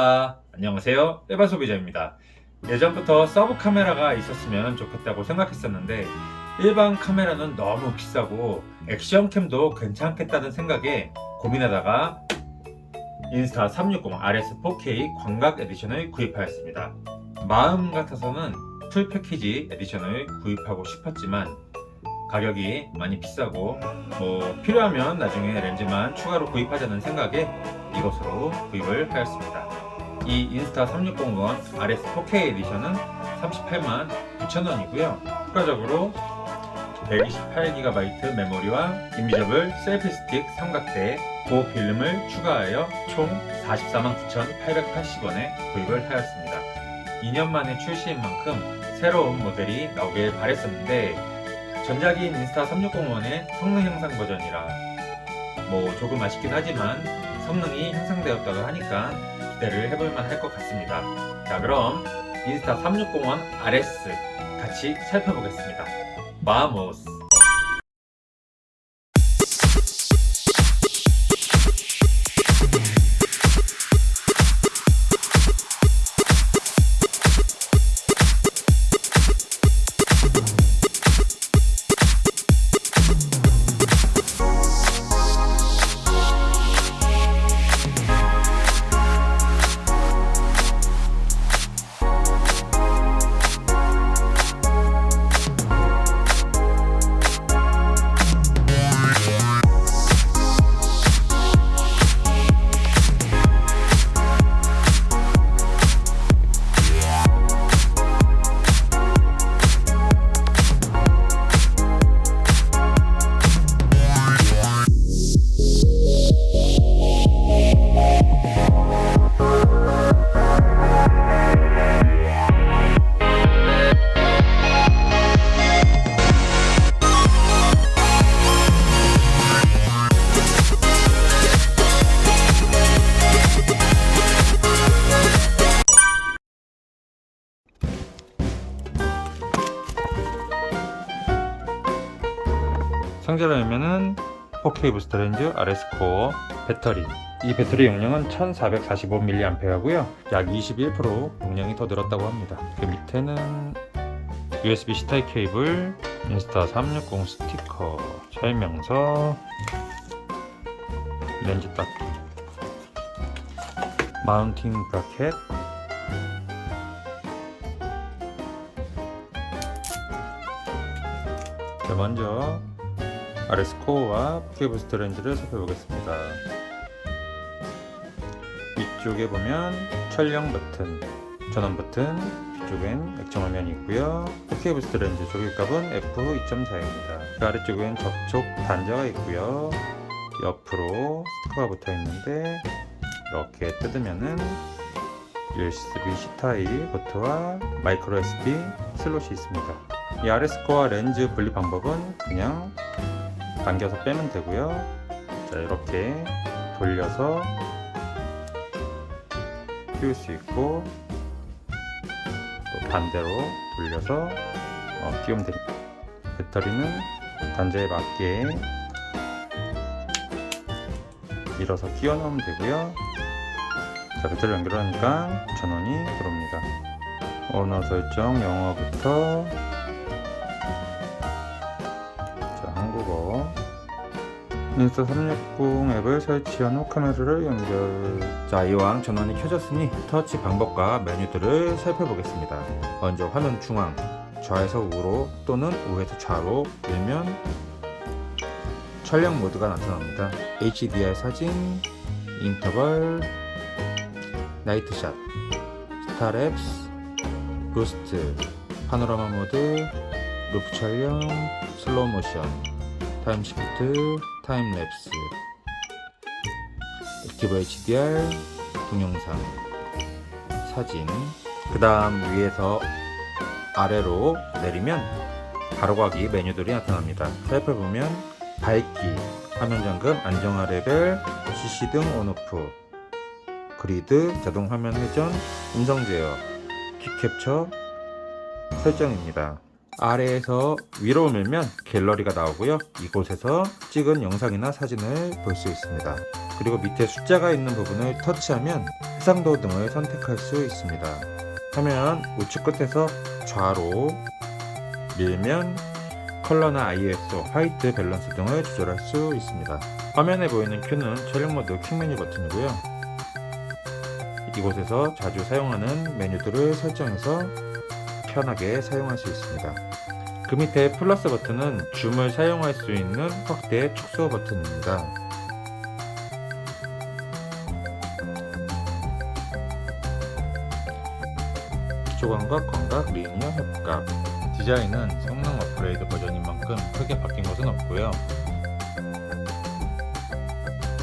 올라 안녕하세요. 일반 소비자입니다. 예전부터 서브 카메라가 있었으면 좋겠다고 생각했었는데 일반 카메라는 너무 비싸고 액션캠도 괜찮겠다는 생각에 고민하다가 인스타 360 RS4K 광각 에디션을 구입하였습니다. 마음 같아서는 풀 패키지 에디션을 구입하고 싶었지만 가격이 많이 비싸고 뭐 필요하면 나중에 렌즈만 추가로 구입하자는 생각에 이것으로 구입을 하였습니다. 이 인스타 360원 RS 4K 에디션은 38만 9천원이고요. 추가적으로 128GB 메모리와 인비저블 셀피 스틱 삼각대 고필름을 추가하여 총 44만 9,880원에 구입을 하였습니다. 2년 만에 출시인 만큼 새로운 모델이 나오길 바랬었는데 전작인 인스타 360원의 성능 향상 버전이라 뭐 조금 아쉽긴 하지만 성능이 향상되었다고 하니까 기대를 해볼만 할 것 같습니다. 자 그럼 인스타 360원 RS 같이 살펴보겠습니다. 마모스 상자를 열면은 4K 부스터 렌즈 RS 코어 배터리. 이 배터리 용량은 1445mAh고요. 약 21% 용량이 더 늘었다고 합니다. 그 밑에는 USB-C 타입 케이블 인스타 360 스티커 설명서 렌즈 딱 마운팅 브라켓. 자, 먼저 RS 코어와 K 부스트 렌즈를 살펴보겠습니다. 위쪽에 보면 촬영 버튼, 전원 버튼, 뒤쪽엔 액정 화면이 있고요. K 부스트 렌즈 조립값은 f2.4입니다. 그 아래쪽엔 접촉 단자가 있고요. 옆으로 스티커가 붙어 있는데 이렇게 뜯으면은 USB-C 타입 포트와 마이크로 SD 슬롯이 있습니다. 이 RS 코어 렌즈 분리 방법은 그냥 당겨서 빼면 되고요. 자, 이렇게 돌려서 끼울 수 있고 또 반대로 돌려서 어, 끼우면 됩니다. 배터리는 단자에 맞게 밀어서 끼워 넣으면 되고요. 자, 배터리 연결하니까 전원이 들어옵니다. 언어 설정 영어부터 인스타 360 앱을 설치한 후 카메라를 연결. 자 이왕 전원이 켜졌으니 터치 방법과 메뉴들을 살펴보겠습니다. 먼저 화면 중앙 좌에서 우로 또는 우에서 좌로 밀면 촬영 모드가 나타납니다. HDR 사진 인터벌 나이트샷 스타랩스 부스트 파노라마 모드 루프 촬영 슬로우 모션 타임 시프트 타임 랩스. 액티브 HDR 동영상. 사진. 그 다음 위에서 아래로 내리면 바로가기 메뉴들이 나타납니다. 살펴보면 밝기 화면 잠금 안정화 레벨 CC 등 온오프 그리드 자동 화면 회전 음성 제어 킥 캡처 설정입니다 아래에서 위로 밀면 갤러리가 나오고요. 이곳에서 찍은 영상이나 사진을 볼 수 있습니다. 그리고 밑에 숫자가 있는 부분을 터치하면 해상도 등을 선택할 수 있습니다. 화면 우측 끝에서 좌로 밀면 컬러나 ISO, 화이트 밸런스 등을 조절할 수 있습니다. 화면에 보이는 Q는 촬영 모드 퀵 메뉴 버튼이고요. 이곳에서 자주 사용하는 메뉴들을 설정해서 편하게 사용할 수 있습니다. 그 밑에 플러스 버튼은 줌을 사용할 수 있는 확대 축소 버튼입니다. 기초광각, 광각, 리니어, 협각 디자인은 성능 업그레이드 버전인 만큼 크게 바뀐 것은 없고요.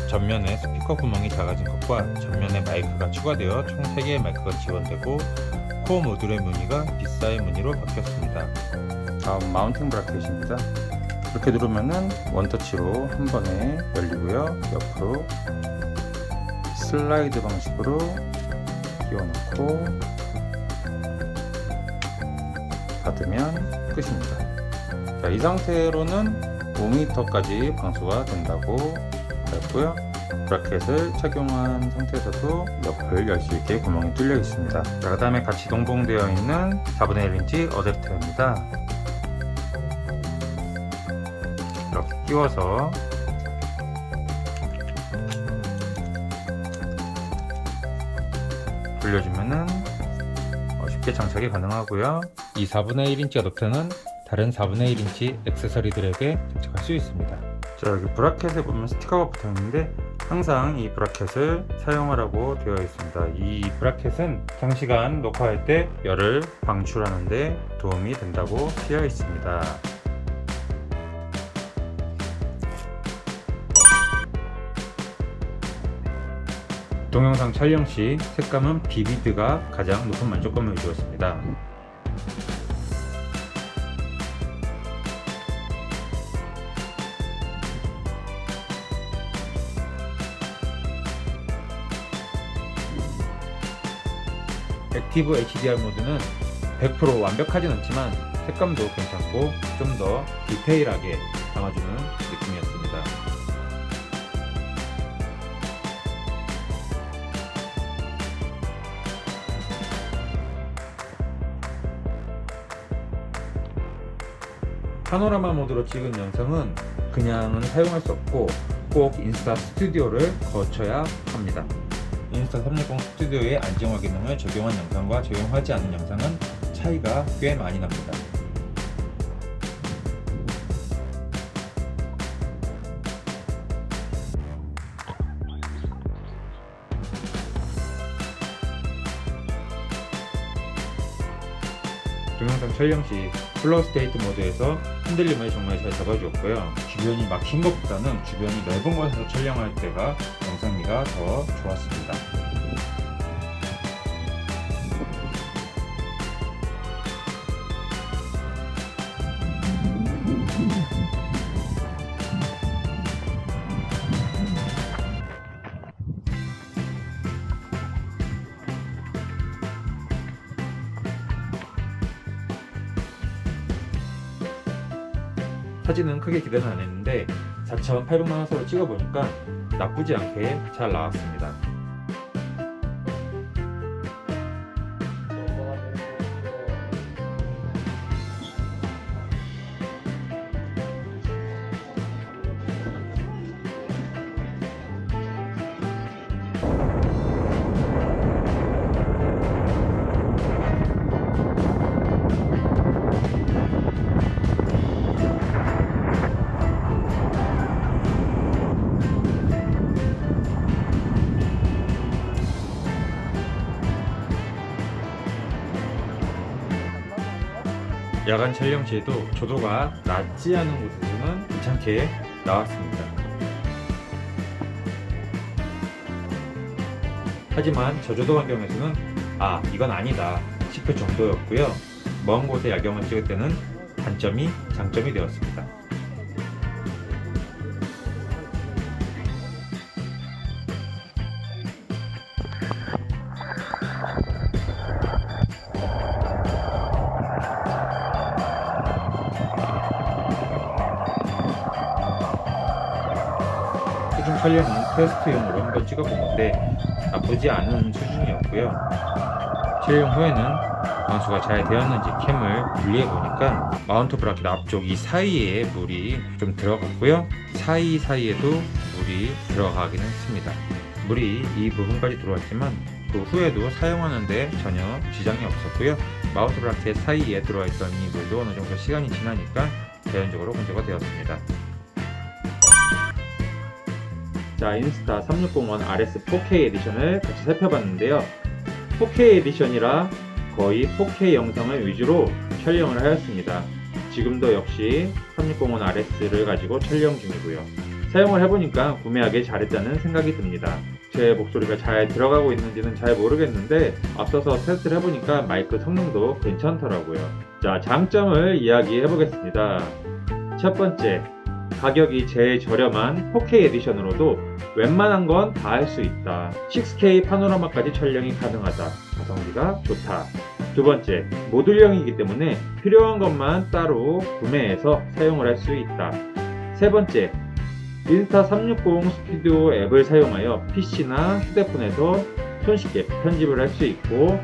전면에 스피커 구멍이 작아진 것과 전면에 마이크가 추가되어 총 3개의 마이크가 지원되고 코어 모듈의 무늬가 빗사의 무늬로 바뀌었습니다. 다음 마운팅 브라켓입니다. 이렇게 누르면은 원터치로 한 번에 열리고요. 옆으로 슬라이드 방식으로 끼워놓고 닫으면 끝입니다. 자, 이 상태로는 5m까지 방수가 된다고 했고요. 브라켓을 착용한 상태에서도 옆을 열 수 있게 구멍이 뚫려 있습니다. 자, 그 다음에 같이 동봉되어 있는 4분의 1인치 어댑터입니다. 이렇게 끼워서 돌려주면은 어, 쉽게 장착이 가능하고요. 이 4분의 1인치 어댑터는 다른 4분의 1인치 액세서리들에게 장착할 수 있습니다. 자 여기 브라켓에 보면 스티커가 붙어 있는데 항상 이 브라켓을 사용하라고 되어 있습니다. 이 브라켓은 장시간 녹화할 때 열을 방출하는 데 도움이 된다고 되어 있습니다. 동영상 촬영 시 색감은 비비드가 가장 높은 만족감을 주었습니다. 액티브 HDR 모드는 100% 완벽하진 않지만 색감도 괜찮고 좀 더 디테일하게 담아주는 느낌이었습니다. 파노라마 모드로 찍은 영상은 그냥은 사용할 수 없고 꼭 인스타 스튜디오를 거쳐야 합니다. 인스타 360 스튜디오의 안정화 기능을 적용한 영상과 적용하지 않은 영상은 차이가 꽤 많이 납니다. 동영상 촬영 시 플로우 스테이트 모드에서 흔들림을 정말 잘 잡아주었고요. 주변이 막힌 것보다는 주변이 넓은 곳에서 촬영할 때가 영상미가 더 좋았습니다. 사진은 크게 기대는 안 했는데 4,800만 원 서로 찍어보니까 나쁘지 않게 잘 나왔습니다. 야간 촬영 시에도 조도가 낮지 않은 곳에서는 괜찮게 나왔습니다. 하지만 저조도 환경에서는 아 이건 아니다 싶을 정도였고요. 먼 곳에 야경을 찍을 때는 단점이 장점이 되었습니다. 촬영은 테스트용으로 한번 찍어본 건데 나쁘지 않은 수준 수준이었고요. 촬영 후에는 방수가 잘 되었는지 캠을 분리해 보니까 마운트 브라켓 앞쪽 이 사이에 물이 좀 들어갔고요. 사이사이에도 물이 들어가긴 했습니다. 물이 이 부분까지 들어왔지만 그 후에도 사용하는데 전혀 지장이 없었고요. 마운트 브라켓 사이에 들어와 있던 이 물도 어느 정도 시간이 지나니까 자연적으로 건조가 되었습니다. 자, 인스타 3601 RS 4K 에디션을 같이 살펴봤는데요. 4K 에디션이라 거의 4K 영상을 위주로 촬영을 하였습니다. 지금도 역시 3601 RS를 가지고 촬영 중이고요. 사용을 해보니까 구매하기 잘했다는 생각이 듭니다. 제 목소리가 잘 들어가고 있는지는 잘 모르겠는데 앞서서 테스트를 해보니까 마이크 성능도 괜찮더라고요. 자, 장점을 이야기해 보겠습니다. 첫 번째, 가격이 제일 저렴한 4K 에디션으로도 웬만한 건 다 할 수 있다. 6K 파노라마까지 촬영이 가능하다. 가성비가 좋다. 두 번째, 모듈형이기 때문에 필요한 것만 따로 구매해서 사용을 할 수 있다. 세 번째, 인스타 360 스튜디오 앱을 사용하여 PC나 휴대폰에서 손쉽게 편집을 할 수 있고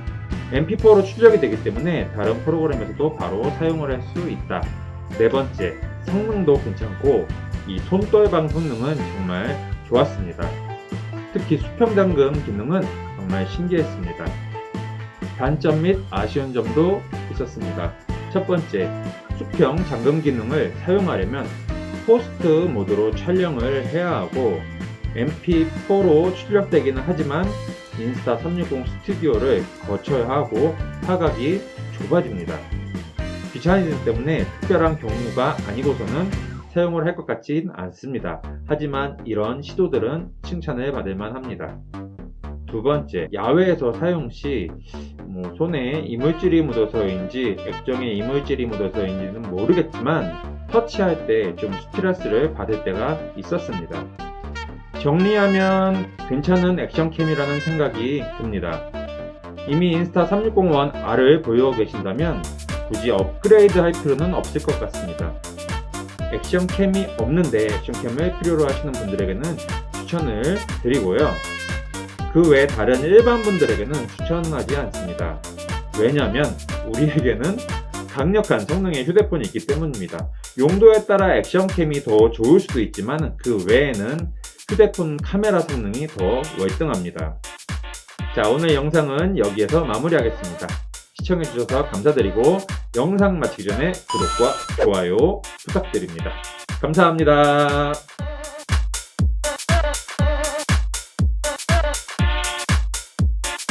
MP4로 출력이 되기 때문에 다른 프로그램에서도 바로 사용을 할 수 있다. 네 번째, 성능도 괜찮고 이 손떨방 성능은 정말 좋았습니다. 특히 수평 잠금 기능은 정말 신기했습니다. 단점 및 아쉬운 점도 있었습니다. 첫 번째, 수평 잠금 기능을 사용하려면 포스트 모드로 촬영을 해야 하고 MP4로 출력되기는 하지만 인스타 360 스튜디오를 거쳐야 하고 화각이 좁아집니다. 귀차니즘 때문에 특별한 경우가 아니고서는 사용을 할 것 같진 않습니다. 하지만 이런 시도들은 칭찬을 받을 만합니다. 두 번째, 야외에서 사용 시 뭐 손에 이물질이 묻어서인지 액정에 이물질이 묻어서인지는 모르겠지만 터치할 때 좀 스트레스를 받을 때가 있었습니다. 정리하면 괜찮은 액션캠이라는 생각이 듭니다. 이미 인스타 360원 R을 보유하고 계신다면 굳이 업그레이드 할 필요는 없을 것 같습니다. 액션캠이 없는데 액션캠을 필요로 하시는 분들에게는 추천을 드리고요. 그 외 다른 일반 분들에게는 추천하지 않습니다. 왜냐하면 우리에게는 강력한 성능의 휴대폰이 있기 때문입니다. 용도에 따라 액션캠이 더 좋을 수도 있지만 그 외에는 휴대폰 카메라 성능이 더 월등합니다. 자, 오늘 영상은 여기에서 마무리하겠습니다. 시청해주셔서 감사드리고 영상 마치기 전에 구독과 좋아요 부탁드립니다. 감사합니다.